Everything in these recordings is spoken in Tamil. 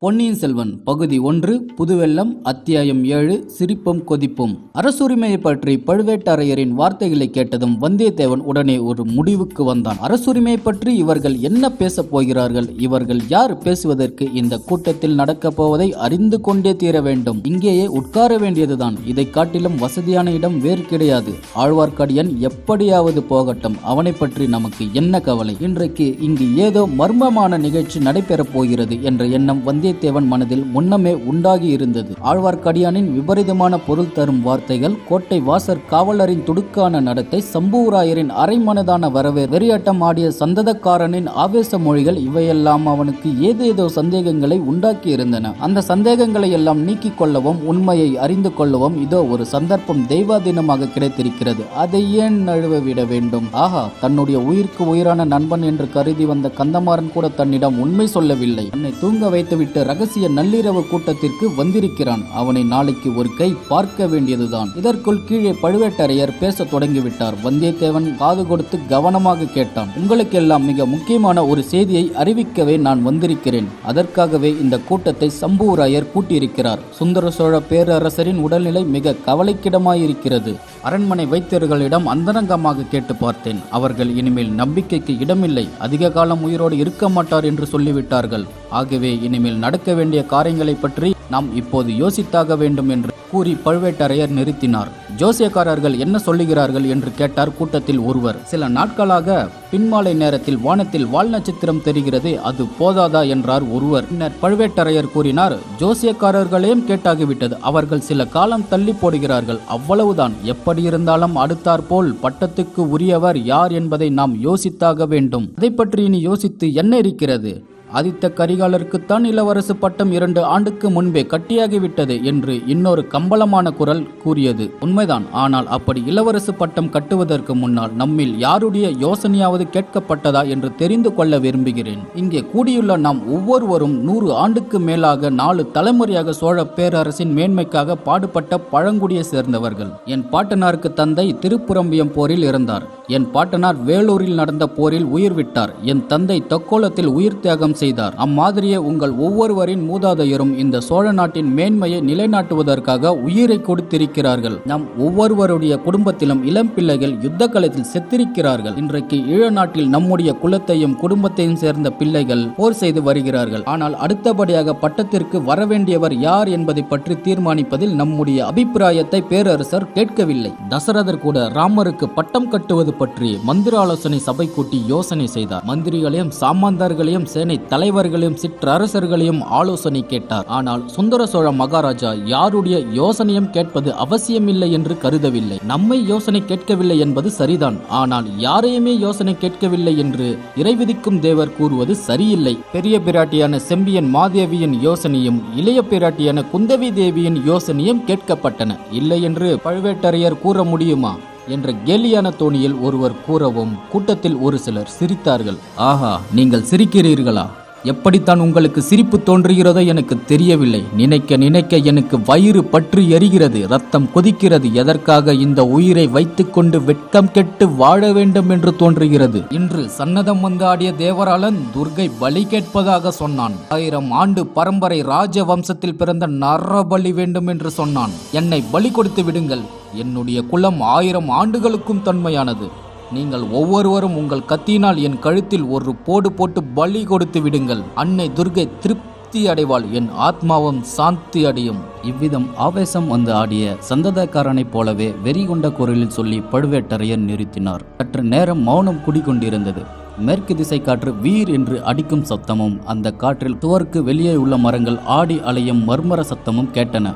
பொன்னியின் செல்வன் பகுதி ஒன்று புதுவெள்ளம் அத்தியாயம் ஏழு சிரிப்பும் கொதிப்பும். அரசுரிமையை பற்றி பழுவேட்டரையரின் வார்த்தைகளை கேட்டதும் வந்தியத்தேவன் உடனே ஒரு முடிவுக்கு வந்தான். அரசுரிமையை பற்றி இவர்கள் என்ன பேசப் போகிறார்கள்? இவர்கள் யார் பேசுவதற்கு இந்த கூட்டத்தில் நடக்கப் போவதை அறிந்து கொண்டே தீர வேண்டும். இங்கேயே உட்கார வேண்டியதுதான். இதை காட்டிலும் வசதியான இடம் வேறு கிடையாது. ஆழ்வார்க்கடியன் எப்படியாவது போகட்டும். அவனை பற்றி நமக்கு என்ன கவலை? இன்றைக்கு இங்கு ஏதோ மர்மமான நிகழ்ச்சி நடைபெறப் போகிறது என்ற எண்ணம் வந்தியத்தேவன் மனதில் முன்னமே உண்டாகி இருந்தது ஆழ்வார்க்கடியானின் விபரீதமான பொருள் தரும் வார்த்தைகள் கோட்டை வாசர் காவலரின் துடுக்கான நடத்தை சம்புவராயரின் அரைமனதான வரவே வெறியாட்டம் ஆடிய சந்ததக்காரனின் ஆவேச மொழிகள் இவையெல்லாம் அவனுக்கு ஏதேதோ சந்தேகங்களை உண்டாக்கி இருந்தன அந்த சந்தேகங்களை எல்லாம் நீக்கிக் கொள்ளவும் உண்மையை அறிந்து கொள்ளவும் இதோ ஒரு சந்தர்ப்பம் தெய்வாதீனமாக கிடைத்திருக்கிறது. அதை ஏன் நழுவ விட வேண்டும்? ஆஹா தன்னுடைய உயிருக்கு உயிரான நண்பன் என்று கருதி வந்த கந்தமாறன் கூட தன்னிடம் உண்மை சொல்லவில்லை. தன்னை தூங்க வைத்துவிட்டு ரகசிய நள்ளிரவு கூட்டத்திற்கு வந்திருக்கிறான். அவனை நாளைக்கு ஒரு கை பார்க்க வேண்டியதுதான். இதற்குள் கீழே பழுவேட்டரையர் பேசத் தொடங்கிவிட்டார். வந்தியத்தேவன் காது கொடுத்து கவனமாக கேட்டான். உங்களுக்கெல்லாம் மிக முக்கியமான ஒரு செய்தியை அறிவிக்கவே நான் வந்திருக்கிறேன். அதற்காகவே இந்த கூட்டத்தை சம்புவராயர் கூட்டியிருக்கிறார். சுந்தர சோழ பேரரசரின் உடல்நிலை மிக கவலைக்கிடமாயிருக்கிறது. அரண்மனை வைத்தியர்களிடம் அந்தரங்கமாக கேட்டு பார்த்தேன். அவர்கள் இனிமேல் நம்பிக்கைக்கு இடமில்லை. அதிக காலம் உயிரோடு இருக்க மாட்டார் என்று சொல்லிவிட்டார்கள். ஆகவே இனிமேல் நடக்க வேண்டிய காரியங்களை பற்றி நாம் இப்போது யோசித்தாக வேண்டும் என்று கூறி பழுவேட்டரையர் நிறுத்தினார். ஜோசியக்காரர்கள் என்ன சொல்லுகிறார்கள் என்று கேட்டார் கூட்டத்தில் ஒருவர். சில நாட்களாக பின்மாலை நேரத்தில் வானத்தில் வால் நட்சத்திரம் தெரிகிறது அது போதாதா என்றார் ஒருவர். பின்னர் பழுவேட்டரையர் கூறினார் ஜோசியக்காரர்களையும் கேட்டாகிவிட்டது அவர்கள் சில காலம் தள்ளி போடுகிறார்கள் அவ்வளவுதான். எப்படி இருந்தாலும் அடுத்தாற்போல் பட்டத்துக்கு உரியவர் யார் என்பதை நாம் யோசித்தாக வேண்டும். அதை பற்றி இனி யோசித்து என்ன இருக்கிறது? ஆதித்த கரிகாலருக்குத்தான் இளவரசு பட்டம் இரண்டு ஆண்டுக்கு முன்பே கட்டியாகிவிட்டது என்று இன்னொரு கம்பளமான குரல் கூறியது. உண்மைதான். ஆனால் அப்படி இளவரசு பட்டம் கட்டுவதற்கு முன்னால் நம்மில் யாருடைய யோசனையாவது கேட்கப்பட்டதா என்று தெரிந்து கொள்ள விரும்புகிறேன். இங்கே கூடியுள்ள நாம் ஒவ்வொருவரும் நூறு ஆண்டுக்கு மேலாக நாலு தலைமுறையாக சோழ பேரரசின் மேன்மைக்காக பாடுபட்ட பழங்குடியை சேர்ந்தவர்கள். என் பாட்டனாருக்கு தந்தை திருப்புரம்பியம் போரில் இறந்தார். என் பாட்டனார் வேலூரில் நடந்த போரில் உயிர் விட்டார். என் தந்தை தக்கோலத்தில் உயிர் தியாகம் செய்தார். அம்மாதிரியே உங்கள் ஒவ்வொருவரின் மூதாதையரும் இந்த சோழ நாட்டின் மேன்மையை நிலைநாட்டுவதற்காக உயிரை கொடுத்திருக்கிறார்கள். நம் ஒவ்வொருவருடைய குடும்பத்திலும் இளம் பிள்ளைகள் யுத்த களத்தில் செத்திருக்கிறார்கள். இன்றைக்கு ஈழ நாட்டில் நம்முடைய குலத்தையும் குடும்பத்தையும் சேர்ந்த பிள்ளைகள் போர் செய்து வருகிறார்கள். ஆனால் அடுத்தபடியாக பட்டத்திற்கு வரவேண்டியவர் யார் என்பதை பற்றி தீர்மானிப்பதில் நம்முடைய அபிப்பிராயத்தை பேரரசர் கேட்கவில்லை. தசரதர் கூட ராமருக்கு பட்டம் கட்டுவது பற்றி மந்திர ஆலோசனை சபை கூட்டி யோசனை செய்தார். மந்திரிகளையும் சாமந்தர்களையும் சேனை தலைவர்களையும் சிற்றரசர்களையும் ஆலோசனை கேட்டார். ஆனால் சுந்தர சோழ மகாராஜா யாருடைய யோசனையும் கேட்பது அவசியமில்லை என்று கருதவில்லை. நம்மை யோசனை கேட்கவில்லை என்பது சரிதான். ஆனால் யாரையுமே யோசனை கேட்கவில்லை என்று இறைவிதிக்கும் தேவர் கூறுவது சரியில்லை. பெரிய பிராட்டியான செம்பியன் மாதேவியின் யோசனையும் இளைய பிராட்டியான குந்தவி தேவியின் யோசனையும் கேட்கப்பட்டன. இல்லை என்று பழுவேட்டரையர் கூற முடியுமா? என்ற கேலியான தோணியில் ஒருவர் கூறவும் கூட்டத்தில் ஒரு சிலர் சிரித்தார்கள். ஆஹா நீங்கள் சிரிக்கிறீர்களா? எப்படித்தான் உங்களுக்கு சிரிப்பு தோன்றுகிறதோ எனக்கு தெரியவில்லை. நினைக்க நினைக்க எனக்கு வயிறு பற்றி எரிகிறது. ரத்தம் கொதிக்கிறது. எதற்காக இந்த உயிரை வைத்துக்கொண்டு வெட்கம் கெட்டு வாழ வேண்டும் என்று தோன்றுகிறது? இன்று சன்னதம் வந்து ஆடிய தேவராளன் துர்கை பலி கேட்பதாக சொன்னான். ஆயிரம் ஆண்டு பரம்பரை ராஜ வம்சத்தில் பிறந்த நரபலி வேண்டும் என்று சொன்னான். என்னை பலி கொடுத்து விடுங்கள். என்னுடைய குலம் ஆயிரம் ஆண்டுகளுக்கும் தன்மையானது. நீங்கள் ஒவ்வொருவரும் உங்கள் கத்தியினால் என் கழுத்தில் ஒரு போடு போட்டு பலி கொடுத்து விடுங்கள். அன்னை துர்கை திருப்தி அடைவாள். என் ஆத்மாவும் சாந்தி அடையும். இவ்விதம் ஆவேசம் வந்து ஆடிய சந்ததக்காரனைப் போலவே வெறி கொண்ட குரலில் சொல்லி பழுவேட்டரையர் நிறுத்தினார். சற்று நேரம் மௌனம் குடிகொண்டிருந்தது. மேற்கு திசை காற்று வீர் என்று அடிக்கும் சத்தமும் அந்த காற்றில் துவருக்கு வெளியே உள்ள மரங்கள் ஆடி அலையும் மர்மர சத்தமும் கேட்டன.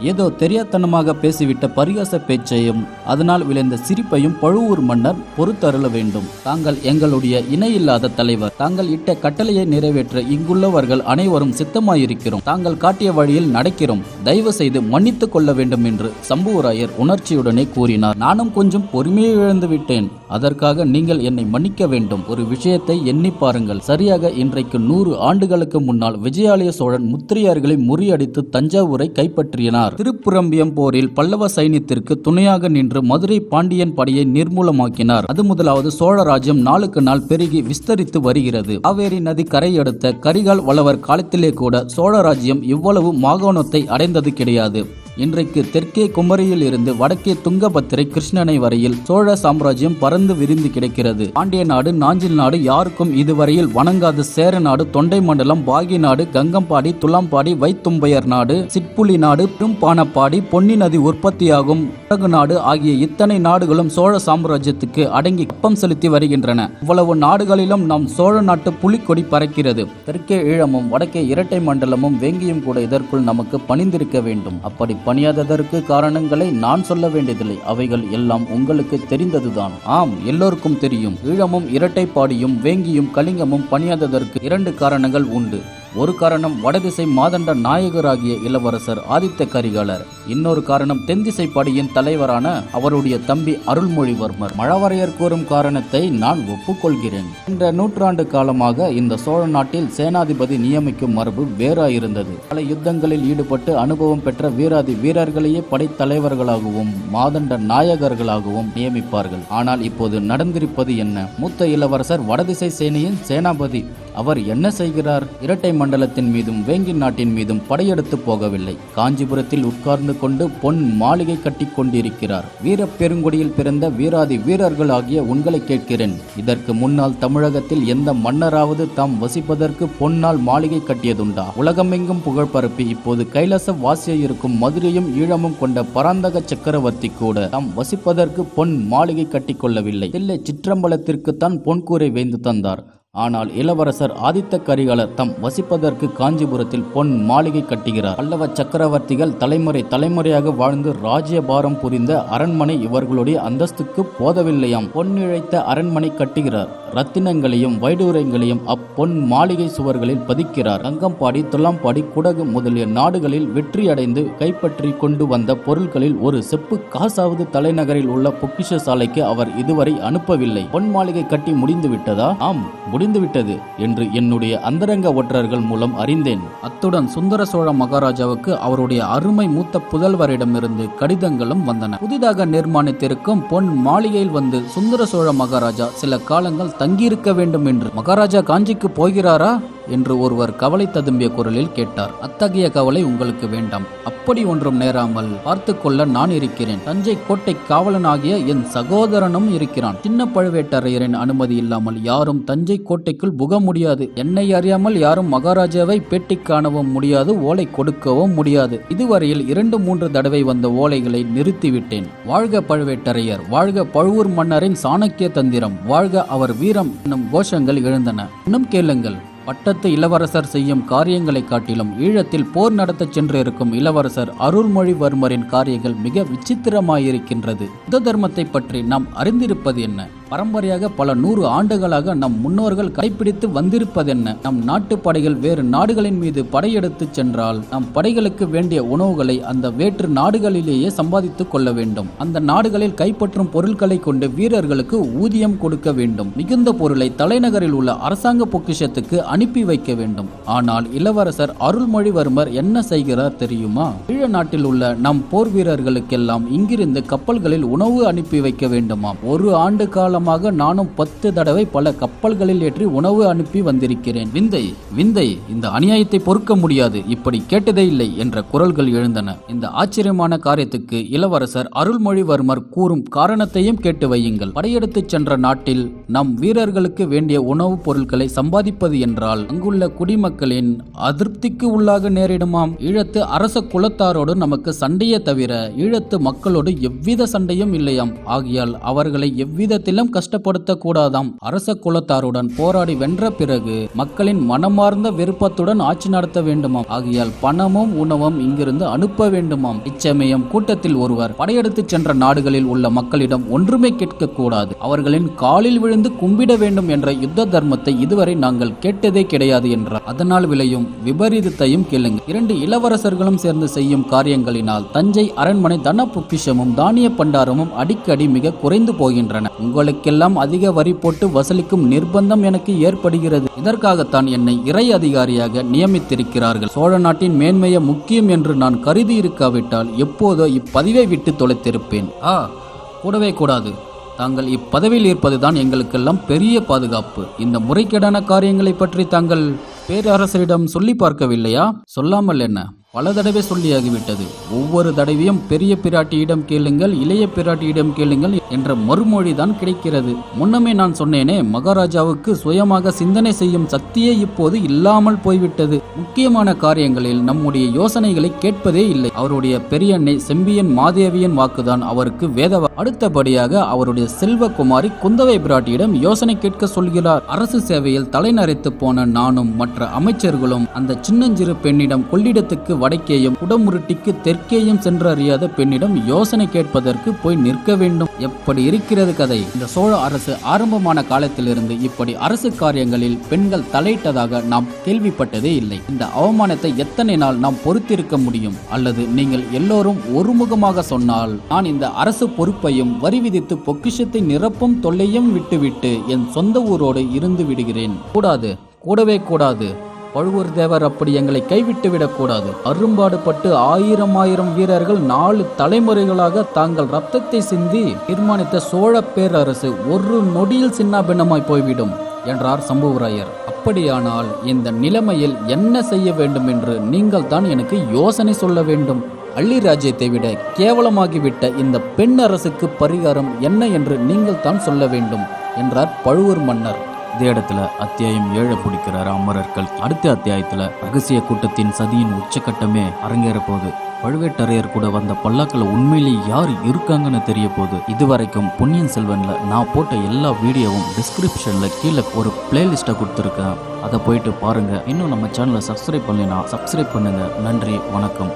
ஏதோ தெரியாத்தனமாக பேசிவிட்ட பரிகாச பேச்சையும் அதனால் விளைந்த சிரிப்பையும் பழுவூர் மன்னர் பொறுத்தருள வேண்டும். தாங்கள் எங்களுடைய இணையில்லாத தலைவர். தாங்கள் இட்ட கட்டளையை நிறைவேற்ற இங்குள்ளவர்கள் அனைவரும் சித்தமாயிருக்கிறோம். தாங்கள் காட்டிய வழியில் நடக்கிறோம். தயவு செய்து மன்னித்துக் கொள்ள வேண்டும் என்று சம்புவராயர் உணர்ச்சியுடனே கூறினார். நானும் கொஞ்சம் பொறுமையை இழந்து விட்டேன். அதற்காக நீங்கள் என்னை மன்னிக்க வேண்டும். ஒரு விஷயத்தை எண்ணி பாருங்கள். சரியாக இன்றைக்கு நூறு ஆண்டுகளுக்கு முன்னால் விஜயாலய சோழன் முத்திரையார்களை முறியடித்து தஞ்சாவூரை கைப்பற்றினார். கொண்டார் திருப்புரம்பியம் போரில் பல்லவ சைன்யத்திற்கு துணையாக நின்று மதுரை பாண்டியன் படையை நிர்மூலமாக்கினார். அது முதலாவது சோழ ராஜ்யம் நாளுக்கு நாள் பெருகி விஸ்தரித்து வருகிறது. காவேரி நதி கரையடுத்த கரிகால் வளவர் காலத்திலே கூட சோழ ராஜ்யம் இவ்வளவு மாகாணத்தை அடைந்தது கிடையாது. இன்றைக்கு தெற்கே குமரியில் இருந்து வடக்கே துங்கபத்திரை கிருஷ்ணனை வரையில் சோழ சாம்ராஜ்யம் பறந்து விரிந்து கிடைக்கிறது. பாண்டிய நாடு நாஞ்சில் நாடு யாருக்கும் இதுவரையில் வணங்காத சேர நாடு தொண்டை மண்டலம் பாகி நாடு கங்கம்பாடி துலாம்பாடி வைத்தும்பையர் நாடு சிட்புலி நாடு பெரும்பானப்பாடி பொன்னி நதி உற்பத்தியாகும் உலகு நாடு ஆகிய இத்தனை நாடுகளும் சோழ சாம்ராஜ்யத்துக்கு அடங்கி கப்பம் செலுத்தி வருகின்றன. இவ்வளவு நாடுகளிலும் நம் சோழ நாட்டு புலிக்கொடி பறக்கிறது. தெற்கே ஈழமும் வடக்கே இரட்டை மண்டலமும் வேங்கியும் கூட இதற்குள் நமக்கு பணிந்திருக்க வேண்டும். அப்படி பணியாததற்கு காரணங்களை நான் சொல்ல வேண்டியதில்லை. அவைகள் எல்லாம் உங்களுக்கு தெரிந்ததுதான். ஆம் எல்லோருக்கும் தெரியும். ஈழமும் இரட்டைப்பாடியும் வேங்கியும் கலிங்கமும் பணியாததற்கு இரண்டு காரணங்கள் உண்டு. ஒரு காரணம் வடதிசை மாதண்ட நாயகராகிய இளவரசர் ஆதித்த கரிகாலர். இன்னொரு காரணம் தென்திசை படையின் தலைவரான அவருடைய தம்பி அருள்மொழிவர்மர். மழவரையர் கூறும் காரணத்தை நான் ஒப்புக்கொள்கிறேன். இந்த நூற்றாண்டு காலமாக இந்த சோழ நாட்டில் சேனாதிபதி நியமிக்கும் மரபு வேறாயிருந்தது. பல யுத்தங்களில் ஈடுபட்டு அனுபவம் பெற்ற வீராதி வீரர்களையே படைத்தலைவர்களாகவும் மாதண்ட நாயகர்களாகவும் நியமிப்பார்கள். ஆனால் இப்போது நடந்திருப்பது என்ன? மூத்த இளவரசர் வடதிசை சேனையின் சேனாபதி அவர் என்ன செய்கிறார்? இரட்டை மண்டலத்தின் மீதும் வேங்கி நாட்டின் மீதும் படையெடுத்து போகவில்லை. காஞ்சிபுரத்தில் உட்கார்ந்து கொண்டு பொன் மாளிகை கட்டி கொண்டிருக்கிறார். வீர பெருங்குடியில் பிறந்த வீராதி வீரர்கள் ஆகிய உங்களை கேட்கிறேன். இதற்கு முன்னால் தமிழகத்தில் எந்த மன்னராவது தாம் வசிப்பதற்கு பொன்னால் மாளிகை கட்டியதுண்டா? உலகமெங்கும் புகழ் பரப்பி இப்போது கைலாச வாசிய இருக்கும் மதுரையும் ஈழமும் கொண்ட பராந்தக சக்கரவர்த்தி கூட தாம் வசிப்பதற்கு பொன் மாளிகை கட்டிக் கொள்ளவில்லை. இல்லை சிற்றம்பலத்திற்குத்தான் பொன்கூரை வேந்து தந்தார். ஆனால் இளவரசர் ஆதித்த கரிகாலர் தம் வசிப்பதற்கு காஞ்சிபுரத்தில் பொன் மாளிகை கட்டுகிறார். பல்லவ சக்கரவர்த்திகள் தலைமுறை தலைமுறையாக வாழ்ந்து ராஜ்யபாரம் புரிந்த அரண்மனை இவர்களுடைய அந்தஸ்துக்கு போதவில்லையாம். பொன்னிழைத்த அரண்மனை கட்டுகிறார். ரத்தினங்களையும் வைடூரங்களையும் அப்பொன் மாளிகை சுவர்களில் பதிக்கிறார். ரங்கம்பாடி துலாம்பாடி குடகு முதலிய நாடுகளில் வெற்றியடைந்து கைப்பற்றி கொண்டு வந்த பொருட்களில் ஒரு செப்பு காசாவது தலைநகரில் உள்ள பொக்கிஷ சாலைக்கு அவர் இதுவரை அனுப்பவில்லை. பொன் மாளிகை கட்டி முடிந்து விட்டதா ஆம் முடிந்துவிட்டது என்று என்னுடைய அந்தரங்க ஒற்றர்கள் மூலம் அறிந்தேன். அத்துடன் சுந்தர சோழ மகாராஜாவுக்கு அவருடைய அருமை மூத்த புதல்வரிடமிருந்து கடிதங்களும் வந்தன. புதிதாக நிர்மாணித்திருக்கும் பொன் மாளிகையில் வந்து சுந்தர சோழ மகாராஜா சில காலங்கள் தங்கியிருக்க வேண்டும் என்று. மகாராஜா காஞ்சிக்கு போகிறாரா? என்று ஒருவர் கவலை ததும்பிய குரலில் கேட்டார். அத்தகைய கவலை உங்களுக்கு வேண்டாம். அப்படி ஒன்றும் நேராமல் பார்த்து கொள்ள நான் இருக்கிறேன். தஞ்சை கோட்டை காவலனாகிய என் சகோதரனும் இருக்கிறான். சின்ன பழுவேட்டரையரின் அனுமதி இல்லாமல் யாரும் தஞ்சை கோட்டைக்குள் புக முடியாது. என்னை அறியாமல் யாரும் மகாராஜாவை பேட்டி காணவும் முடியாது ஓலை கொடுக்கவும் முடியாது. இதுவரையில் இரண்டு மூன்று தடவை வந்த ஓலைகளை நிறுத்திவிட்டேன். வாழ்க பழுவேட்டரையர் வாழ்க பழுவூர் மன்னரின் சாணக்கிய தந்திரம் வாழ்க அவர் வீரம் என்னும் கோஷங்கள் எழுந்தன. இன்னும் கேளுங்கள். பட்டத்து இளவரசர் செய்யும் காரியங்களை காட்டிலும் ஈழத்தில் போர் நடத்தச் சென்றிருக்கும் இளவரசர் அருள்மொழிவர்மரின் காரியங்கள் மிக விசித்திரமாயிருக்கின்றது. புத்த தர்மத்தை பற்றி நாம் அறிந்திருப்பது என்ன? பரம்பரையாக பல நூறு ஆண்டுகளாக நம் முன்னோர்கள் கடைபிடித்து வந்திருப்பதென்ன? நம் நாட்டு படைகள் வேறு நாடுகளின் மீது படையெடுத்து சென்றால் நம் படைகளுக்கு வேண்டிய உணவுகளை அந்த வேற்று நாடுகளிலேயே சம்பாதித்துக் கொள்ள வேண்டும். அந்த நாடுகளில் கைப்பற்றும் பொருட்களை கொண்டு வீரர்களுக்கு ஊதியம் கொடுக்க வேண்டும். மிகுந்த பொருளை தலைநகரில் உள்ள அரசாங்க பொக்கிஷத்துக்கு அனுப்பி வைக்க வேண்டும். ஆனால் இளவரசர் அருள்மொழிவர்மர் என்ன செய்கிறார் தெரியுமா? ஈழ நாட்டில் உள்ள நம் போர் வீரர்களுக்கெல்லாம் இங்கிருந்து கப்பல்களில் உணவு அனுப்பி வைக்க வேண்டுமாம். ஒரு ஆண்டு காலமாக நானும் பத்து தடவை பல கப்பல்களில் ஏற்றி உணவு அனுப்பி வந்திருக்கிறேன். விந்தை விந்தை இந்த அநியாயத்தை பொறுக்க முடியாது. இப்படி கேட்டதே இல்லை என்ற குரல்கள் எழுந்தன. இந்த ஆச்சரியமான காரியத்துக்கு இளவரசர் அருள்மொழிவர்மர் கூறும் காரணத்தையும் கேட்டு வையுங்கள். படையெடுத்துச் சென்ற நாட்டில் நம் வீரர்களுக்கு வேண்டிய உணவுப் பொருட்களை சம்பாதிப்பது என்றால் அங்குள்ள குடிமக்களின் அதிருப்திக்கு உள்ளாக நேரிடுமாம். ஈழத்து அரச குலத்தாரோடு நமக்கு சண்டையே தவிர ஈழத்து மக்களோடு எவ்வித சண்டையும் இல்லையாம். ஆகியால் அவர்களை எவ்விதத்திலும் கஷ்டப்படுத்த கூடாதாம். அரச குலத்தாருடன் போராடி வென்ற பிறகு மக்களின் மனமார்ந்த விருப்பத்துடன் ஆட்சி நடத்த வேண்டுமாம். ஆகியால் பணமும் உணவும் இங்கிருந்து அனுப்ப வேண்டுமாம். இச்சமயம் கூட்டத்தில் ஒருவர் படையெடுத்துச் சென்ற நாடுகளில் உள்ள மக்களிடம் ஒன்றுமே கேட்க கூடாது. அவர்களின் காலில் விழுந்து கும்பிட வேண்டும் என்ற யுத்த தர்மத்தை இதுவரை நாங்கள் கேட்டு கிடைத்ததே கிடையாது என்றார். அதனால் விளையும் விபரீதத்தையும் கேளுங்க இரண்டு இளவரசர்களும் சேர்ந்து செய்யும் காரியங்களினால் தஞ்சை அரண்மனை தன பொக்கிஷமும் தானிய பண்டாரமும் அடிக்கடி மிக குறைந்து போகின்றன. உங்களுக்கெல்லாம் அதிக வரி போட்டு வசூலிக்கும் நிர்பந்தம் எனக்கு ஏற்படுகிறது. இதற்காகத்தான் என்னை இறை அதிகாரியாக நியமித்திருக்கிறார்கள். சோழ நாட்டின் மேன்மையை முக்கியம் என்று நான் கருதி இருக்காவிட்டால் எப்போதோ இப்பதிவை விட்டு தொலைத்திருப்பேன். ஆ கூடவே கூடாது. தாங்கள் இப்பதவியில் இருப்பதுதான் எங்களுக்கெல்லாம் பெரிய பாதுகாப்பு. இந்த முறைகேடான காரியங்களை பற்றி தாங்கள் பேரரசரிடம் சொல்லி பார்க்கவில்லையா? சொல்லாமல் என்ன? பல தடவை சொல்லியாகிவிட்டது. ஒவ்வொரு தடவையும் பெரிய பிராட்டியிடம் கேளுங்கள் இளைய பிராட்டியிடம் கேளுங்கள் என்ற மறுமொழி தான் கிடைக்கிறது. முன்னமே நான் சொன்னேனே மகாராஜாவுக்கு சுயமாக சிந்தனை செய்யும் சக்தியே இப்போது இல்லாமல் போய்விட்டது. முக்கியமான காரியங்களில் நம்முடைய யோசனைகளை கேட்பதே இல்லை. அவருடைய பெரியண்ணை செம்பியன் மாதேவியின் வாக்குதான் அவருக்கு வேத அடுத்தபடியாக அவருடைய செல்வகுமாரி குந்தவை பிராட்டியிடம் யோசனை கேட்க சொல்கிறார். அரசு சேவையில் தலைநரைத்து போன நானும் மற்ற அமைச்சர்களும் அந்த சின்னஞ்சிறு பெண்ணிடம் கொள்ளிடத்துக்கு வடக்கேயும் குடமுருட்டிக்கு தெற்கேயும் சென்றறியாத பெண்ணிடம் யோசனை கேட்பதற்கு போய் நிற்க வேண்டும். எப்படி இருக்கிறது கதை? இந்த சோழ அரசு ஆரம்பமான காலத்திலிருந்து இப்படி அரசு காரியங்களில் பெண்கள் தலையிட்டதாக நாம் கேள்விப்பட்டதே இல்லை. இந்த அவமானத்தை எத்தனை நாள் நாம் பொறுத்திருக்க முடியும்? அல்லது நீங்கள் எல்லோரும் ஒருமுகமாக சொன்னால் நான் இந்த அரசு பொறுப்பையும் வரி விதித்து பொக்கிஷத்தை நிரப்பும் தொல்லையும் விட்டுவிட்டு என் சொந்த ஊரோடு இருந்து விடுகிறேன். கூடாது. கூடவே கூடாது. பழுவூர் தேவர் அப்படி எங்களை கைவிட்டு விடக்கூடாது. அரும்பாடுபட்டு ஆயிரம் ஆயிரம் வீரர்கள் நாலு தலைமுறைகளாக தாங்கள் ரத்தத்தை சிந்தி தீர்மானித்த சோழ பேரரசு ஒரு நொடியில் சின்னாபின்னமாய் போய்விடும் என்றார் சம்புவராயர். அப்படியானால் இந்த நிலைமையில் என்ன செய்ய வேண்டும் என்று நீங்கள் தான் எனக்கு யோசனை சொல்ல வேண்டும். அள்ளி ராஜ்யத்தை விட கேவலமாகிவிட்ட இந்த பெண் அரசுக்கு பரிகாரம் என்ன என்று நீங்கள் தான் சொல்ல வேண்டும் என்றார் பழுவூர் மன்னர். அதே இடத்துல அத்தியாயம் ஏழை பிடிக்கிறார் அமரர்கள். அடுத்த அத்தியாயத்துல ரகசிய கூட்டத்தின் சதியின் உச்சக்கட்டமே அரங்கேற போகுது பழுவேட்டரையர் கூட வந்த பல்லாக்கில் உண்மையிலேயே யார் இருக்காங்கன்னு தெரிய போகுது இதுவரைக்கும் பொன்னியின் செல்வன்ல நான் போட்ட எல்லா வீடியோவும் டிஸ்கிரிப்ஷன்ல கீழே ஒரு பிளேலிஸ்ட்டை கொடுத்துருக்கேன். அதை போயிட்டு பாருங்க. இன்னும் நம்ம சேனலை சப்ஸ்கிரைப் பண்ணினா சப்ஸ்கிரைப் பண்ணுங்க. நன்றி வணக்கம்.